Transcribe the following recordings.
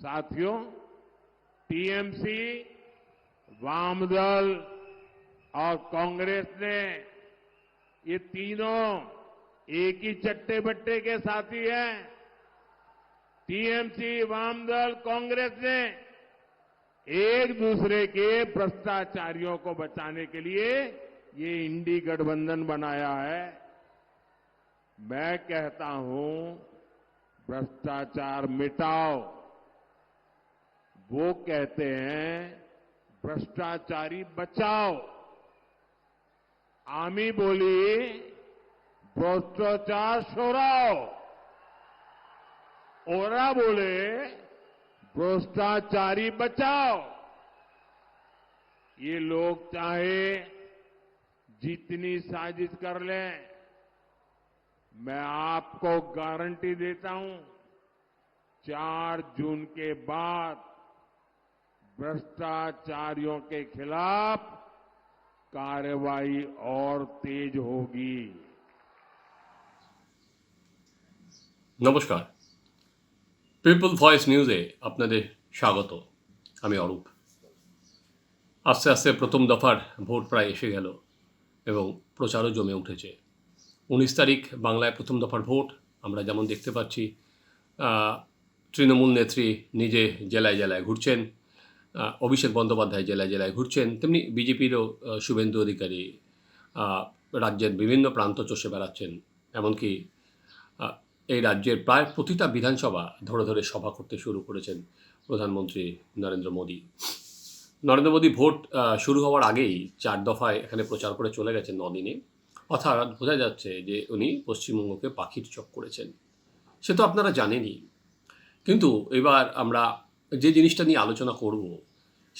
साथियों टीएमसी वामदल और कांग्रेस ने ये तीनों एक ही चट्टे बट्टे के साथी हैं। टीएमसी वामदल, कांग्रेस ने एक दूसरे के भ्रष्टाचारियों को बचाने के लिए ये इंडी गठबंधन बनाया है। मैं कहता हूँ, भ्रष्टाचार मिटाओ। वो कहते हैं, भ्रष्टाचारी बचाओ। आमी बोली, भ्रष्टाचार छोड़ाओ ओरा बोले, भ्रष्टाचारी बचाओ। ये लोग चाहे जितनी साजिश कर लें, मैं आपको गारंटी देता हूँ, चार जून के बाद भ्रष्टाचारियों के खिलाफ कार्रवाई और तेज होगी নমস্কার পিপল ভয়েস নিউজে আপনাদের স্বাগত আমি অরূপ আস্তে আস্তে প্রথম দফার ভোট প্রায় এসে গেল এবং প্রচারও জমে উঠেছে উনিশ তারিখ বাংলায় প্রথম দফার ভোট আমরা যেমন দেখতে পাচ্ছি আহ, তৃণমূল নেত্রী নিজে জেলায় জেলায় ঘুরছেন আহ, অভিষেক বন্দ্যোপাধ্যায় জেলায় জেলায় ঘুরছেন, তেমনি বিজেপিরও শুভেন্দু অধিকারী রাজ্যের বিভিন্ন প্রান্ত চষে বেড়াচ্ছেন। এমনকি এই রাজ্যের প্রায় প্রতিটা বিধানসভা ধরে ধরে সভা করতে শুরু করেছেন প্রধানমন্ত্রী নরেন্দ্র মোদী। নরেন্দ্র মোদী ভোট শুরু হওয়ার আগেই চার দফায় এখানে প্রচার করে চলে গেছেন নদিনে। অর্থাৎ বোঝা যাচ্ছে যে উনি পশ্চিমবঙ্গকে পাখির চোখ করেছেন। সে তো আপনারা জানেনই। কিন্তু এবার আমরা যে জিনিসটা নিয়ে আলোচনা করব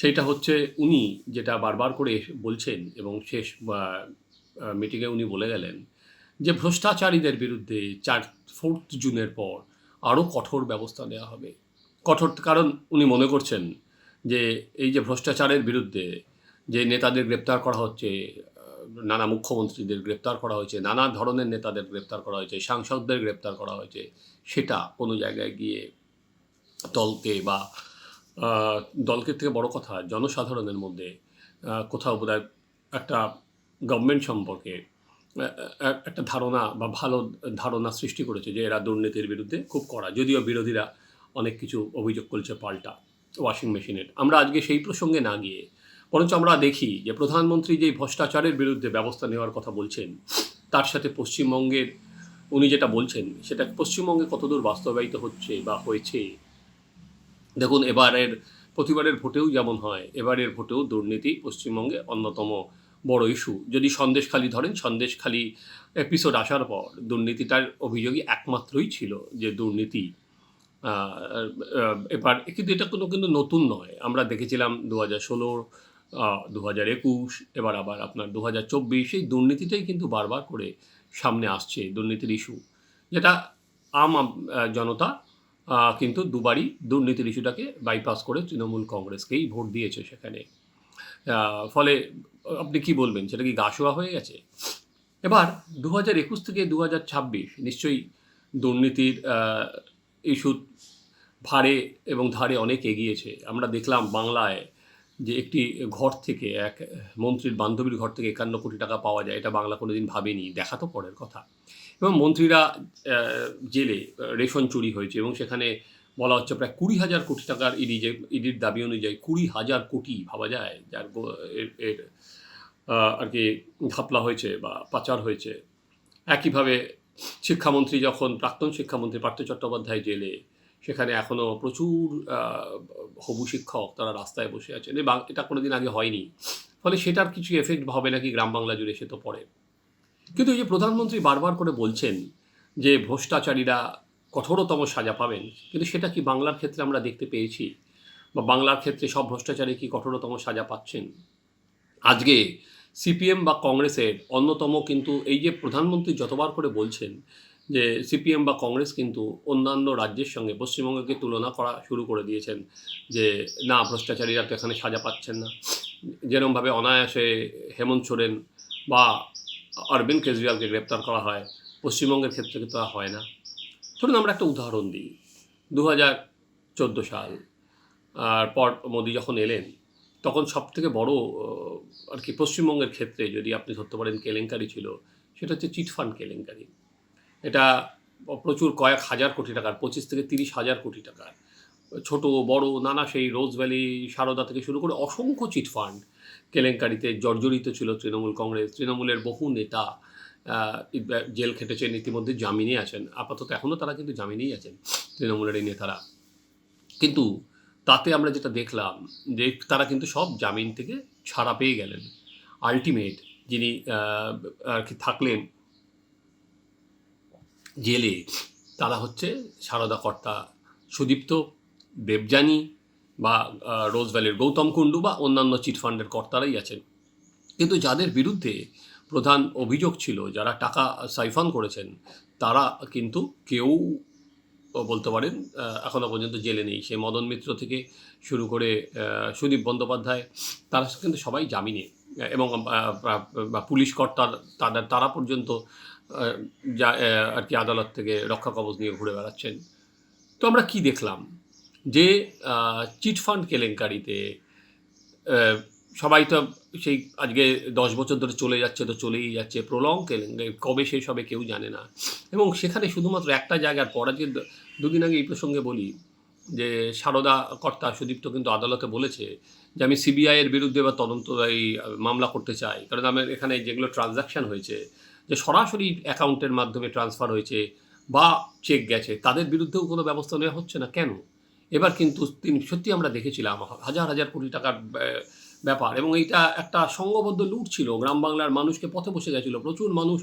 সেইটা হচ্ছে উনি যেটা বারবার করে বলছেন এবং শেষ মিটিংয়ে উনি বলে গেলেন যে ভ্রষ্টাচারীদের বিরুদ্ধে চার ফোর্থ জুনের পর আরও কঠোর ব্যবস্থা নেওয়া হবে। কঠোর কারণ উনি মনে করছেন যে এই যে ভ্রষ্টাচারের বিরুদ্ধে যে নেতাদের গ্রেপ্তার করা হচ্ছে নানা মুখ্যমন্ত্রীদের গ্রেপ্তার করা হয়েছে, নানা ধরনের নেতাদের গ্রেপ্তার করা হয়েছে, সাংসদদের গ্রেপ্তার করা হয়েছে, সেটা কোনো জায়গায় গিয়ে দলকে বা দলকে থেকে বড় কথা, জনসাধারণের মধ্যে কোথাও বোধ একটা গভর্নমেন্ট সম্পর্কে একটা ধারণা বা ভালো ধারণা সৃষ্টি করেছে যে এরা দুর্নীতির বিরুদ্ধে খুব কড়া। যদিও বিরোধীরা অনেক কিছু অভিযোগ করছে পাল্টা ওয়াশিং মেশিনের আমরা আজকে সেই প্রসঙ্গে না গিয়ে, বরঞ্চ আমরা দেখি যে প্রধানমন্ত্রী যেই ভ্রষ্টাচারের বিরুদ্ধে ব্যবস্থা নেওয়ার কথা বলছেন, তার সাথে পশ্চিমবঙ্গের, উনি যেটা বলছেন, সেটা পশ্চিমবঙ্গে কতদূর বাস্তবায়িত হচ্ছে বা হয়েছে দেখুন, এবারের, প্রতিবারের ভোটেও যেমন হয়, এবারের ভোটেও দুর্নীতি পশ্চিমবঙ্গে অন্যতম বড় ইস্যু যদি সন্দেশখালি ধরেন সন্দেশখালি এপিসোড আসার পর দুর্নীতিটার অভিযোগই একমাত্রই ছিল যে দুর্নীতি এবার, কিন্তু এটা কোনো কিন্তু নতুন নয়। আমরা দেখেছিলাম দু হাজার ষোলো দু হাজার একুশ, এবার আবার আপনার দু হাজার চব্বিশ, এই দুর্নীতিটাই কিন্তু বারবার করে সামনে আসছে, দুর্নীতির ইস্যু যেটা আম জনতা কিন্তু দুবারই দুর্নীতির ইস্যুটাকে বাইপাস করে তৃণমূল কংগ্রেসকেই ভোট দিয়েছে সেখানে। ফলে আপনি কি বলবেন, সেটা কি গাছোয়া হয়ে গেছে? এবার দু হাজার একুশ থেকে দু হাজার ছাব্বিশ নিশ্চয়ই দুর্নীতির ইস্যু ভারে এবং ধারে অনেক এগিয়েছে। আমরা দেখলাম বাংলায় যে একটি ঘর থেকে, এক মন্ত্রীর বান্ধবীর ঘর থেকে একান্ন কোটি টাকা পাওয়া যায়, এটা বাংলা কোনোদিন ভাবেনি। দেখা তো পরের কথা। এবং মন্ত্রীরা জেলে রেশন চুরি হয়েছে এবং সেখানে বলা হচ্ছে প্রায় কুড়ি হাজার কোটি টাকার ইডি যে, ইডির দাবি অনুযায়ী কুড়ি হাজার কোটি ভাবা যায়, যার এর আর কি ঘাপলা হয়েছে বা পাচার হয়েছে। একইভাবে শিক্ষামন্ত্রী যখন, প্রাক্তন শিক্ষামন্ত্রী পার্থ চট্টোপাধ্যায় জেলে, সেখানে এখনও প্রচুর হবু শিক্ষক তারা রাস্তায় বসে আছেন এবং এটা কোনোদিন আগে হয়নি। ফলে সেটার কিছু এফেক্ট হবে নাকি গ্রাম বাংলা জুড়ে সে তো পড়ে। কিন্তু এই যে প্রধানমন্ত্রী বারবার করে বলছেন যে ভ্রষ্টাচারীরা কঠোরতম সাজা পাবেন, কিন্তু সেটা কি বাংলার ক্ষেত্রে আমরা দেখতে পেয়েছি? বা বাংলার ক্ষেত্রে সব ভ্রষ্টাচারী কি কঠোরতম সাজা পাচ্ছেন? আজকে সিপিএম বা কংগ্রেসের অন্যতম কিন্তু এই যে প্রধানমন্ত্রী যতবার করে বলছেন যে সিপিএম বা কংগ্রেস কিন্তু অন্যান্য রাজ্যের সঙ্গে পশ্চিমবঙ্গকে তুলনা করা শুরু করে দিয়েছেন যে না, ভ্রষ্টাচারীরা তো এখানে সাজা পাচ্ছেন না। যেরমভাবে অনায়াসে হেমন্ত সোরেন বা অরবিন্দ কেজরিওয়ালকে গ্রেপ্তার করা হয়। পশ্চিমবঙ্গের ক্ষেত্রে তো তা হয় না। ধরুন আমরা একটা উদাহরণ দিই। দু হাজার চোদ্দ সাল, আর পর মোদি যখন এলেন, তখন সব থেকে বড় আর কি পশ্চিমবঙ্গের ক্ষেত্রে যদি আপনি ধরতে পারেন কেলেঙ্কারি ছিল, সেটা হচ্ছে চিটফান্ড কেলেঙ্কারি। এটা প্রচুর কয়েক হাজার কোটি টাকার, পঁচিশ থেকে তিরিশ হাজার কোটি টাকার। ছোট, বড়, নানা সেই রোজ ভ্যালি, সারদা থেকে শুরু করে অসংখ্য চিটফান্ড কেলেঙ্কারিতে জর্জরিত ছিল তৃণমূল কংগ্রেস। তৃণমূলের বহু নেতা জেল খেটেছেন, ইতিমধ্যে জামিনে আছেন। আপাতত এখনও তারা কিন্তু জামিনেই আছেন, তৃণমূলের এই নেতারা। কিন্তু তাতে আমরা যেটা দেখলাম যে তারা কিন্তু সব জামিন থেকে ছাড়া পেয়ে গেলেন। আলটিমেট যিনি আর কি থাকলেন জেলে, তারা হচ্ছে সারদা কর্তা সুদীপ্ত দেবযানী বা রোজ ভ্যালির গৌতম কুণ্ডু বা অন্যান্য চিটফান্ডের কর্তারাই আছেন। কিন্তু যাদের বিরুদ্ধে প্রধান অভিযোগ ছিল, যারা টাকা সাইফান করেছেন, তারা কিন্তু কেউ বলতে পারেন এখনও পর্যন্ত জেলে নেই। সে মদন মিত্র থেকে শুরু করে সুদীপ বন্দ্যোপাধ্যায়, তারা কিন্তু সবাই জামিনে। এবং পুলিশ কর্তার, তাদের, তারা পর্যন্ত যা আর কি আদালত থেকে রক্ষা কবচ নিয়ে ঘুরে বেড়াচ্ছেন। তো আমরা কি দেখলাম? যে চিটফান্ড কেলেঙ্কারিতে সবাই তো সেই আজকে দশ বছর ধরে চলে যাচ্ছে তো চলেই যাচ্ছে, প্রলং কেলেঙ্কারি, কবে শেষ হবে কেউ জানে না। এবং সেখানে শুধুমাত্র একটা জায়গার পর, আজকে দুদিন আগে এই প্রসঙ্গে বলি যে, সারদা কর্তা সুদীপ্ত কিন্তু আদালতে বলেছে যে, আমি সিবিআইয়ের বিরুদ্ধে বা তদন্ত, এই মামলা করতে চাই। কারণ আমার এখানে যেগুলো ট্রানজাকশন হয়েছে, যে সরাসরি অ্যাকাউন্টের মাধ্যমে ট্রান্সফার হয়েছে বা চেক গেছে, তাদের বিরুদ্ধেও কোনো ব্যবস্থা নেওয়া হচ্ছে না? কেন? এবার কিন্তু তিনি সত্যি আমরা দেখেছিলাম হাজার হাজার কোটি টাকার ব্যা- ব্যাপার এবং এইটা একটা সংঘবদ্ধ লুট ছিল। গ্রাম বাংলার মানুষকে পথে বসে গেছিল, প্রচুর মানুষ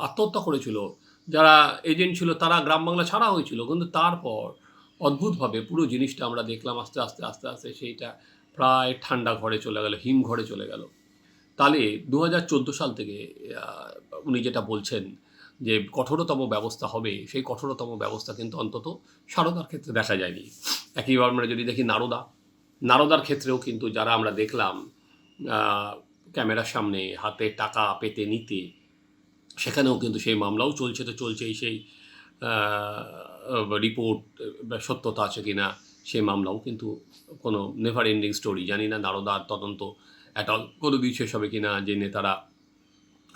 আত্মহত্যা করেছিল। যারা এজেন্ট ছিল তারা গ্রাম বাংলা ছাড়া হয়েছিল, কিন্তু তারপর অদ্ভুতভাবে পুরো জিনিসটা আমরা দেখলাম আস্তে আস্তে আস্তে আস্তে সেইটা প্রায় ঠান্ডা ঘরে চলে গেল, হিম ঘরে চলে গেল। তাহলে দু হাজার চোদ্দ সাল থেকে উনি যেটা বলছেন যে কঠোরতম ব্যবস্থা হবে, সেই কঠোরতম ব্যবস্থা কিন্তু অন্তত সারদার ক্ষেত্রে দেখা যায়নি। একইবার আমরা যদি দেখি নারদা, নারদার ক্ষেত্রেও কিন্তু যারা আমরা দেখলাম ক্যামেরার সামনে হাতে টাকা পেতে নিতে, সেখানেও কিন্তু সেই মামলাও চলছে, তো চলছেই সেই রিপোর্ট সত্যতা আছে কি না সেই মামলাও কিন্তু কোনো নেভার এন্ডিং স্টোরি জানি না নারদার তদন্ত একটা কোনো দিন শেষ হবে কি না যে নেতারা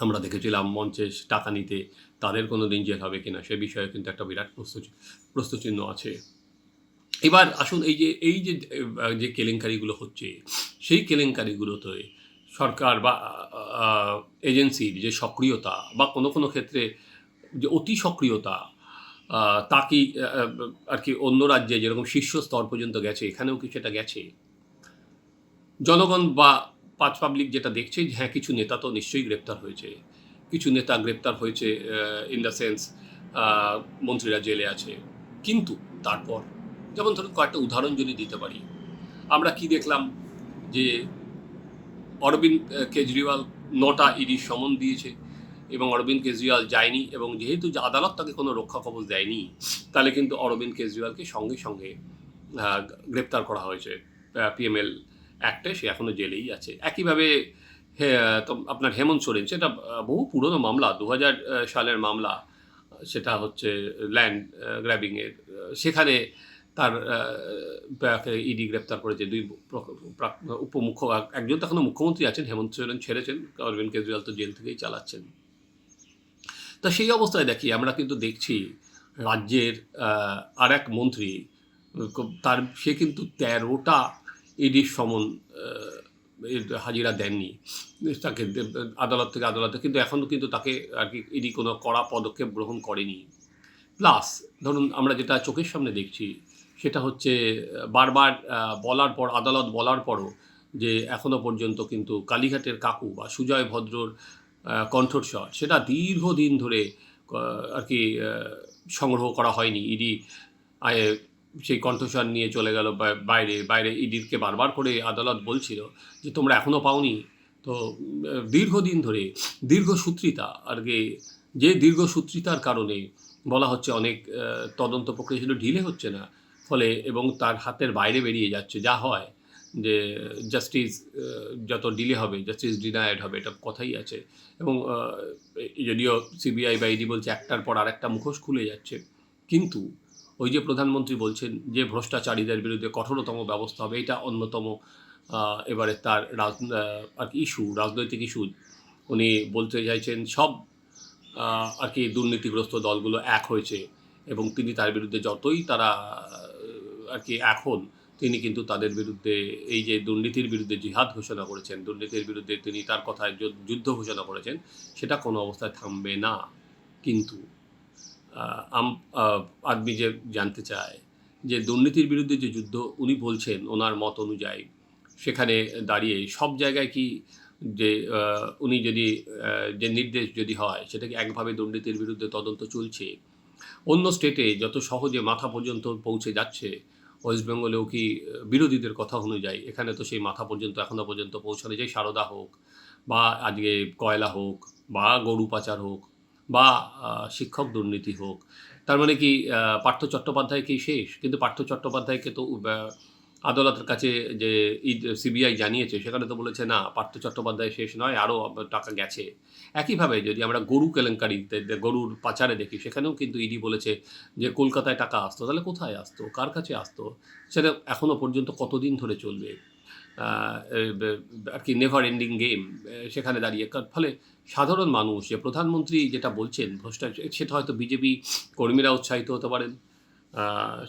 আমরা দেখেছিলাম মঞ্চে টাকা নিতে তাদের কোনো দিন জেল হবে কিনা সে বিষয়ে কিন্তু একটা বিরাট প্রশ্নচিহ্ন আছে। এবার আসুন এই যে এই যে যে কেলেঙ্কারিগুলো হচ্ছে, সেই কেলেঙ্কারিগুলোতে সরকার বা এজেন্সির যে সক্রিয়তা বা কোনো কোনো ক্ষেত্রে যে অতি সক্রিয়তা তা কি আর কি অন্য রাজ্যে যেরকম শীর্ষ স্তর পর্যন্ত গেছে, এখানেও কি সেটা গেছে? জনগণ বা পাঁচ পাবলিক যেটা দেখছে যে হ্যাঁ কিছু নেতা তো নিশ্চয়ই গ্রেপ্তার হয়েছে। কিছু নেতা গ্রেপ্তার হয়েছে ইন দ্য সেন্স মন্ত্রীরা জেলে আছে। কিন্তু তারপর, যেমন ধরুন কয়েকটা উদাহরণ যদি দিতে পারি, আমরা কি দেখলাম যে অরবিন্দ কেজরিওয়াল নটা ইডি সমন দিয়েছে এবং অরবিন্দ কেজরিওয়াল যায়নি এবং যেহেতু আদালত তাকে কোনো রক্ষা কবচ দেয়নি, তাহলে কিন্তু অরবিন্দ কেজরিওয়ালকে সঙ্গে সঙ্গে গ্রেপ্তার করা হয়েছে পিএমএল অ্যাক্টে সে এখনও জেলেই আছে। একইভাবে আপনার হেমন্ত সোরেন, সেটা বহু পুরনো মামলা দু হাজার সালের মামলা, সেটা হচ্ছে ল্যান্ড গ্র্যাবিংয়ের সেখানে তার ইডি গ্রেপ্তার করেছে দুই উপমুখ্য, একজন তো এখনও মুখ্যমন্ত্রী আছেন, হেমন্ত সোরেন ছেড়েছেন, অরবিন্দ কেজরিওয়াল তো জেল থেকেই চালাচ্ছেন। তা সেই অবস্থায় দেখি, আমরা কিন্তু দেখছি রাজ্যের আর এক মন্ত্রী তার, সে কিন্তু তেরোটা ইডির সমন হাজিরা দেননি। তাকে আদালত থেকে আদালতে, কিন্তু এখনও কিন্তু তাকে আর কি ইডি কোনো কড়া পদক্ষেপ গ্রহণ করেনি। প্লাস, ধরুন আমরা যেটা চোখের সামনে দেখছি, সেটা হচ্ছে বারবার বলার পর, আদালত বলার পরও যে এখনও পর্যন্ত কিন্তু কালীঘাটের কাকু বা সুজয় ভদ্রর কণ্ঠস্বর, সেটা দীর্ঘদিন ধরে আর কি সংগ্রহ করা হয়নি। ইডি সেই কণ্ঠস্বর নিয়ে চলে গেল বাইরে বাইরে ইডিরকে বারবার করে আদালত বলছিল যে তোমরা এখনও পাওনি। তো দীর্ঘদিন ধরে দীর্ঘসূত্রিতা, আর কি, যে দীর্ঘসূত্রিতার কারণে বলা হচ্ছে অনেক তদন্ত প্রক্রিয়া সেটা ঢিলে হচ্ছে না, ফলে এবং তার হাতের বাইরে বেরিয়ে যাচ্ছে, যা হয় যে জাস্টিস যত ডিলে হবে, জাস্টিস ডিনায়েড হবে, এটা কথাই আছে। এবং যদিও সিবিআই বা ইডি বলছে একটার পর আরেকটা মুখোশ খুলে যাচ্ছে, কিন্তু ওই যে প্রধানমন্ত্রী বলছেন যে ভ্রষ্টাচারীদের বিরুদ্ধে কঠোরতম ব্যবস্থা হবে, এটা অন্যতম এবারে তার রাজ আর কি ইস্যু রাজনৈতিক ইস্যু উনি বলতে চাইছেন সব আর কি দুর্নীতিগ্রস্ত দলগুলো এক হয়েছে এবং তিনি তার বিরুদ্ধে যতই তারা আর কি এখন তিনি কিন্তু তাদের বিরুদ্ধে এই যে দুর্নীতির বিরুদ্ধে জিহাদ ঘোষণা করেছেন, দুর্নীতির বিরুদ্ধে তিনি তার কথায় যুদ্ধ ঘোষণা করেছেন, সেটা কোনো অবস্থায় থামবে না। কিন্তু আদমি যে জানতে চায় যে দুর্নীতির বিরুদ্ধে যে যুদ্ধ উনি বলছেন ওনার মত অনুযায়ী, সেখানে দাঁড়িয়ে সব জায়গায় কি যে উনি যদি যে নির্দেশ যদি হয় সেটা কি একভাবে দুর্নীতির বিরুদ্ধে তদন্ত চলছে? অন্য স্টেটে যত সহজে মাথা পর্যন্ত পৌঁছে যাচ্ছে, ওয়েস্ট বেঙ্গলেও কি বিরোধীদের কথা অনুযায়ী, এখানে তো সেই মাথা পর্যন্ত এখনও পর্যন্ত পৌঁছানো যায়, সারদা হোক বা আজকে কয়লা হোক বা গরু পাচার হোক বা শিক্ষক দুর্নীতি হোক। তার মানে কি পার্থ চট্টোপাধ্যায় কি শেষ? কিন্তু পার্থ চট্টোপাধ্যায়কে তো আদালতের কাছে যে সিবিআই জানিয়েছে, সেখানে তো বলেছে, না, পার্থ চট্টোপাধ্যায় শেষ নয় আরও টাকা গেছে। একইভাবে যদি আমরা গরু কেলেঙ্কারিতে গরুর পাচারে দেখি, সেখানেও কিন্তু ইডি বলেছে যে, কলকাতায় টাকা আসতো। তাহলে কোথায় আসতো? কার কাছে আসতো? সেটা এখনও পর্যন্ত কতদিন ধরে চলবে? আর কি নেভার এন্ডিং গেম সেখানে দাঁড়িয়ে। ফলে সাধারণ মানুষ, যে প্রধানমন্ত্রী যেটা বলছেন, ভ্রষ্টাচার সেটা হয়তো বিজেপি কর্মীরা উৎসাহিত হতে পারেন।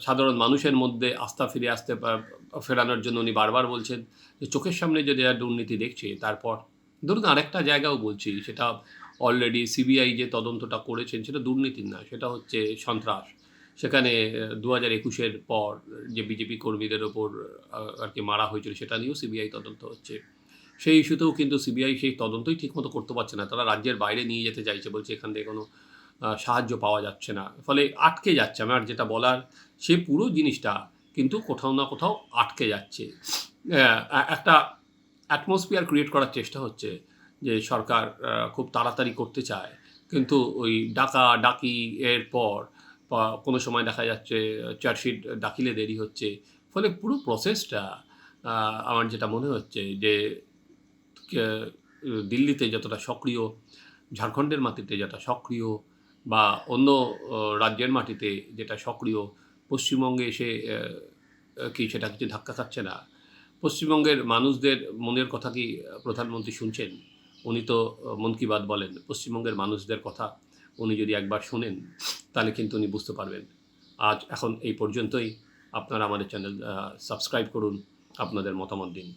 সাধারণ মানুষের মধ্যে আস্থা ফিরে আসতে ফেরানোর জন্য উনি বারবার বলছেন যে চোখের সামনে যদি আর দুর্নীতি দেখছে, তারপর ধরুন আরেকটা জায়গাও বলছি, সেটা অলরেডি সিবিআই যে তদন্তটা করেছেন, সেটা দুর্নীতির না, সেটা হচ্ছে সন্ত্রাস। সেখানে দু হাজার একুশের পর যে বিজেপি কর্মীদের ওপর আর কি মারা হয়েছিল, সেটা নিয়েও সিবিআই তদন্ত হচ্ছে। সেই ইস্যুতেও কিন্তু সিবিআই সেই তদন্তই ঠিকমতো করতে পারছে না, তারা রাজ্যের বাইরে নিয়ে যেতে চাইছে বলছে, এখান থেকে কোনো সাহায্য পাওয়া যাচ্ছে না। ফলে আটকে যাচ্ছে। আমার যেটা বলার, সে পুরো জিনিসটা কিন্তু কোথাও না কোথাও আটকে যাচ্ছে। একটা অ্যাটমসফিয়ার ক্রিয়েট করার চেষ্টা হচ্ছে যে সরকার খুব তাড়াতাড়ি করতে চায়। কিন্তু ওই ডাকা ডাকি এর পর কোনো সময় দেখা যাচ্ছে, চার্জশিট দাখিলে দেরি হচ্ছে। ফলে পুরো প্রসেসটা আমার যেটা মনে হচ্ছে যে দিল্লিতে যতটা সক্রিয়, ঝাড়খণ্ডের মাটিতে যেটা সক্রিয় বা অন্য রাজ্যের মাটিতে যেটা সক্রিয়, পশ্চিমবঙ্গে এসে কি সেটা কিছু ধাক্কা খাচ্ছে না। পশ্চিমবঙ্গের মানুষদের মনের কথা কি প্রধানমন্ত্রী শুনছেন? উনি তো মন কি বাত বলেন, পশ্চিমবঙ্গের মানুষদের কথা উনি যদি একবার শোনেন, তাহলে কিন্তু উনি বুঝতে পারবেন। আজ, এখন এই পর্যন্তই। আপনারা আমাদের চ্যানেল সাবস্ক্রাইব করুন, আপনাদের মতামত দিন।